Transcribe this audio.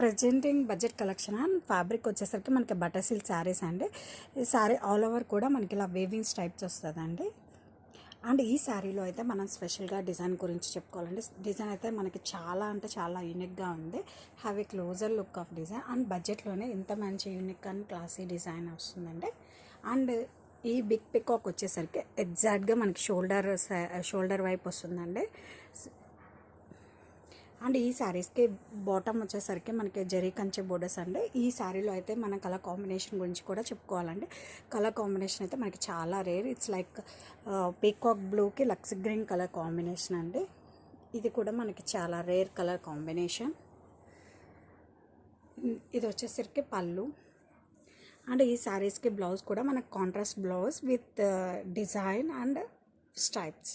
Presenting budget collection and fabric వచ్చేసరికి మనకి butter silk saris అండి. ఈ శారీ ఆల్ ఓవర్ కూడా మనకి ఇలా వేవింగ్స్ టైప్స్ వస్తుందండి. అండ్ ఈ శారీలో అయితే మనం స్పెషల్గా డిజైన్ గురించి చెప్పుకోవాలండి. డిజైన్ అయితే మనకి చాలా అంటే చాలా యూనిక్గా ఉంది. Have a closer look of design. And బడ్జెట్లోనే ఇంత మంచి యూనిక్ అండ్ క్లాసీ డిజైన్ వస్తుందండి. అండ్ ఈ బిగ్ పికాక్ వచ్చేసరికి ఎగ్జాక్ట్గా మనకి షోల్డర్ షోల్డర్ వైపు వస్తుందండి. అండ్ ఈ శారీస్కి బాటమ్ వచ్చేసరికి మనకి జరీ కంచె బోర్డర్స్ అండి. ఈ శారీలో అయితే మన కలర్ కాంబినేషన్ గురించి కూడా చెప్పుకోవాలండి. కలర్ కాంబినేషన్ అయితే మనకి చాలా రేర్ ఇట్స్ లైక్ పీకాక్ బ్లూకి లక్స్ గ్రీన్ కలర్ కాంబినేషన్ అండి. ఇది కూడా మనకి చాలా రేర్ కలర్ కాంబినేషన్ ఇది వచ్చేసరికి పళ్ళు. అండ్ ఈ శారీస్కి బ్లౌజ్ కూడా మనకు contrast blouse with design and stripes